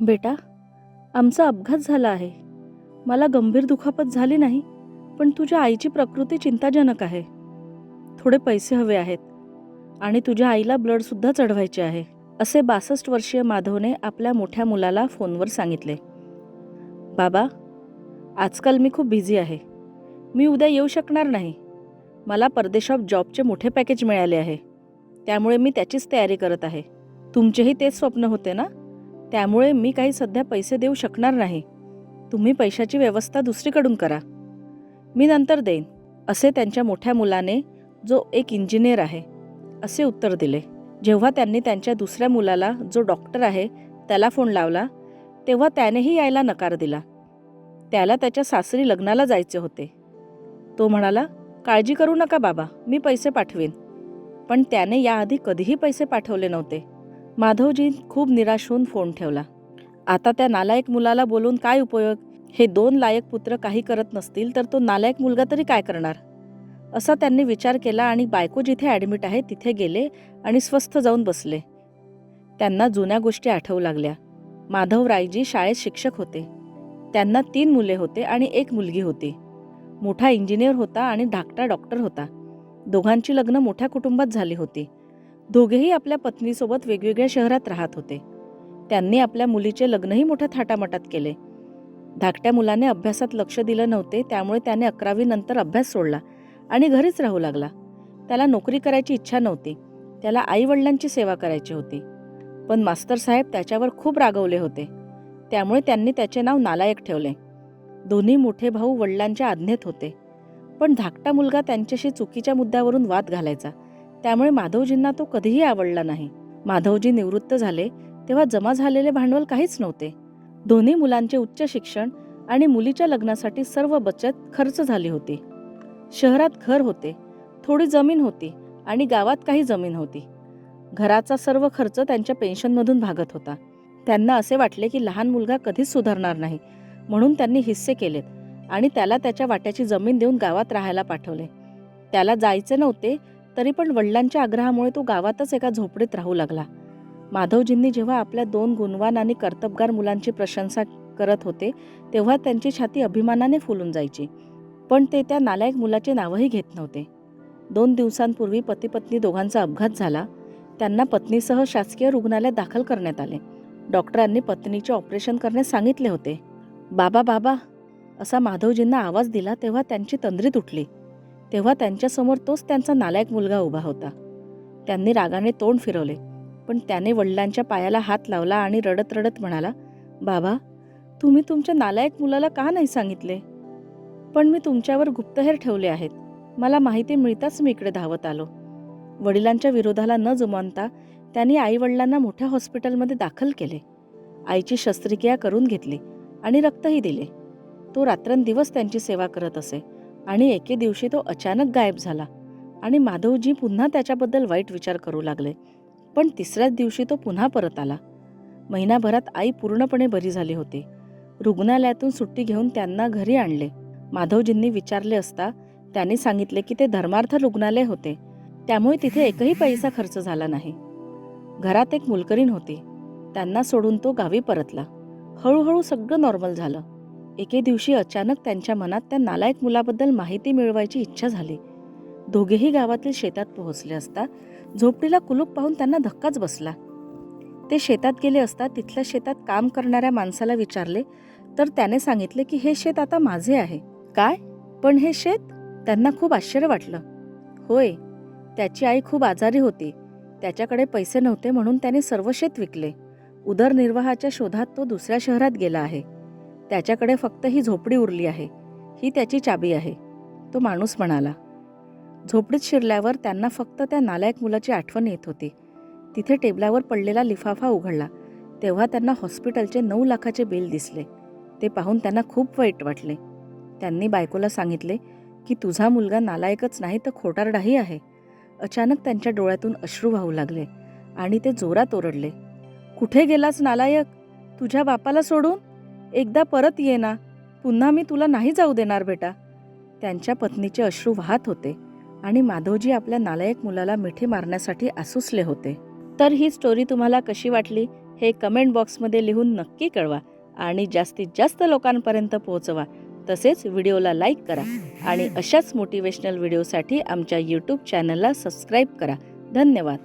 बेटा आमचा अपघात झाला आहे. मला गंभीर दुखापत झाली नाही पण तुझ्या आईची प्रकृती चिंताजनक आहे. थोडे पैसे हवे आहेत आणि तुझ्या आईला ब्लडसुद्धा चढवायचे आहे असे बासष्ट वर्षीय माधवने आपल्या मोठ्या मुलाला फोनवर सांगितले. बाबा आजकाल मी खूप बिझी आहे. मी उद्या येऊ शकणार नाही. मला परदेशात जॉबचे मोठे पॅकेज मिळाले आहे. त्यामुळे मी त्याचीच तयारी करत आहे. तुमचेही तेच स्वप्न होते ना? त्यामुळे मी काही सध्या पैसे देऊ शकणार नाही. तुम्ही पैशाची व्यवस्था दुसरीकडून करा. मी नंतर देईन असे त्यांच्या मोठ्या मुलाने जो एक इंजिनियर आहे असे उत्तर दिले. जेव्हा त्यांनी त्यांच्या दुसऱ्या मुलाला जो डॉक्टर आहे त्याला फोन लावला तेव्हा त्यानेही यायला नकार दिला. त्याला त्याच्या सासरी लग्नाला जायचे होते. तो म्हणाला काळजी करू नका बाबा मी पैसे पाठवीन. पण त्याने याआधी कधीही पैसे पाठवले नव्हते. माधवजी खूप निराश होऊन फोन ठेवला. आता त्या नालायक मुलाला बोलून काय उपयोग? हे दोन लायक पुत्र काही करत नसतील तर तो नालायक मुलगा तरी काय करणार? असा त्यांनी विचार केला आणि बायको जिथे ॲडमिट आहे तिथे गेले आणि स्वस्थ जाऊन बसले. त्यांना जुन्या गोष्टी आठवू लागल्या. माधवरायजी शाळेत शिक्षक होते. त्यांना तीन मुले होते आणि एक मुलगी होती. मोठा इंजिनियर होता आणि धाकटा डॉक्टर होता. दोघांची लग्न मोठ्या कुटुंबात झाली होती. दोघेही आपल्या पत्नीसोबत वेगवेगळ्या शहरात राहत होते. त्यांनी आपल्या मुलीचे लग्नही मोठ्या थाटामाटात केले. धाकट्या मुलाने अभ्यासात लक्ष दिलं नव्हते त्यामुळे त्याने अकरावी नंतर अभ्यास सोडला आणि घरीच राहू लागला. त्याला नोकरी करायची इच्छा नव्हती. त्याला आई वडिलांची सेवा करायची होती. पण मास्तर साहेब त्याच्यावर खूप रागवले होते. त्यामुळे त्यांनी त्याचे नाव नालायक ठेवले. दोन्ही मोठे भाऊ वडिलांच्या आज्ञेत होते. पण धाकटा मुलगा त्यांच्याशी चुकीच्या मुद्द्यावरून वाद घालायचा. त्यामुळे माधवजींना तो कधीही आवडला नाही. माधवजी निवृत्त झाले तेव्हा जमा झालेले भांडवल काहीच नव्हते. दोन्ही मुलांचे उच्च शिक्षण आणि मुलीच्या लग्नासाठी सर्व बचत खर्च झाली होती. शहरात घर होते थोडी जमीन होती आणि गावात काही जमीन होती. घराचा सर्व खर्च त्यांच्या पेन्शनमधून भागत होता. त्यांना असे वाटले की लहान मुलगा कधीच सुधारणार नाही म्हणून त्यांनी हिस्से केलेत आणि त्याला त्याच्या वाट्याची जमीन देऊन गावात राहायला पाठवले. त्याला जायचे नव्हते तरी पण वडिलांच्या आग्रहामुळे तो गावातच एका झोपडीत राहू लागला. माधवजींनी जेव्हा आपल्या दोन गुणवान आणि कर्तबगार मुलांची प्रशंसा करत होते तेव्हा त्यांची छाती अभिमानाने फुलून जायची. पण ते त्या नालायक मुलाचे नावही घेत नव्हते. दोन दिवसांपूर्वी पती पत्नी दोघांचा अपघात झाला. त्यांना पत्नीसह शासकीय रुग्णालयात दाखल करण्यात आले. डॉक्टरांनी पत्नीचे ऑपरेशन करण्यास सांगितले होते. बाबा बाबा असा माधवजींना आवाज दिला तेव्हा त्यांची तंद्रीत उठली तेव्हा त्यांच्यासमोर तोच त्यांचा नालायक मुलगा उभा होता. त्यांनी रागाने तोंड फिरवले पण त्याने वडिलांच्या पायाला हात लावला आणि रडत रडत म्हणाला बाबा तुम्ही तुमच्या नालायक मुलाला का नाही सांगितले? पण मी तुमच्यावर गुप्तहेर ठेवले आहेत. मला माहिती मिळताच मी इकडे धावत आलो. वडिलांच्या विरोधाला न जुमानता त्यांनी आईवडिलांना मोठ्या हॉस्पिटलमध्ये दाखल केले. आईची शस्त्रक्रिया करून घेतली आणि रक्तही दिले. तो रात्रंदिवस त्यांची सेवा करत असे. आणि एके दिवशी तो अचानक गायब झाला. आणि माधवजी पुन्हा त्याच्याबद्दल वाईट विचार करू लागले. पण तिसऱ्याच दिवशी तो पुन्हा परत आला. महिनाभरात आई पूर्णपणे बरी झाली होती. रुग्णालयातून सुट्टी घेऊन त्यांना घरी आणले. माधवजींनी विचारले असता त्यांनी सांगितले की ते धर्मार्थ रुग्णालय होते. त्यामुळे तिथे एकही पैसा खर्च झाला नाही. घरात एक मुलकरीण होती. त्यांना सोडून तो गावी परतला. हळूहळू सगळं नॉर्मल झालं. एके दिवशी अचानक त्यांच्या मनात त्या नालायक मुलाबद्दल माहिती मिळवायची इच्छा झाली. दोघेही गावातील शेतात पोहोचले असता झोपडीला कुलूप पाहून त्यांना धक्काच बसला. ते शेतात गेले असता तिथल्या शेतात काम करणाऱ्या माणसाला विचारले तर त्याने सांगितले की हे शेत आता माझे आहे. काय? पण हे शेत? त्यांना खूप आश्चर्य वाटलं. होय त्याची आई खूप आजारी होती. त्याच्याकडे पैसे नव्हते म्हणून त्याने सर्व शेत विकले. उदरनिर्वाहाच्या शोधात तो दुसऱ्या शहरात गेला आहे. त्याच्याकडे फक्त ही झोपडी उरली आहे. ही त्याची चाबी आहे. तो माणूस म्हणाला. झोपडीत शिरल्यावर त्यांना फक्त त्या नालायक मुलाची आठवण येत होती. तिथे टेबलावर पडलेला लिफाफा उघडला. तेव्हा त्यांना हॉस्पिटलचे नऊ लाखाचे बिल दिसले. ते पाहून त्यांना खूप वाईट वाटले. त्यांनी बायकोला सांगितले की तुझा मुलगा नालायकच नाही तर खोटारडाही आहे. अचानक त्यांच्या डोळ्यातून अश्रू वाहू लागले आणि ते जोरात ओरडले. कुठे गेलास नालायक? तुझ्या बापाला सोडून? एकदा परत ये ना. पुन्हा मी तुला नाही जाऊ देणार बेटा. त्यांच्या पत्नीचे अश्रू वाहत होते आणि माधवजी आपल्या नालायक मुलाला मिठी मारण्यासाठी आसुसले होते. तर ही स्टोरी तुम्हाला कशी वाटली हे कमेंट बॉक्समध्ये लिहून नक्की कळवा आणि जास्तीत जास्त लोकांपर्यंत पोहोचवा. तसेच व्हिडिओला लाईक करा आणि अशाच मोटिवेशनल व्हिडिओसाठी आमच्या यूट्यूब चॅनलला सबस्क्राईब करा. धन्यवाद.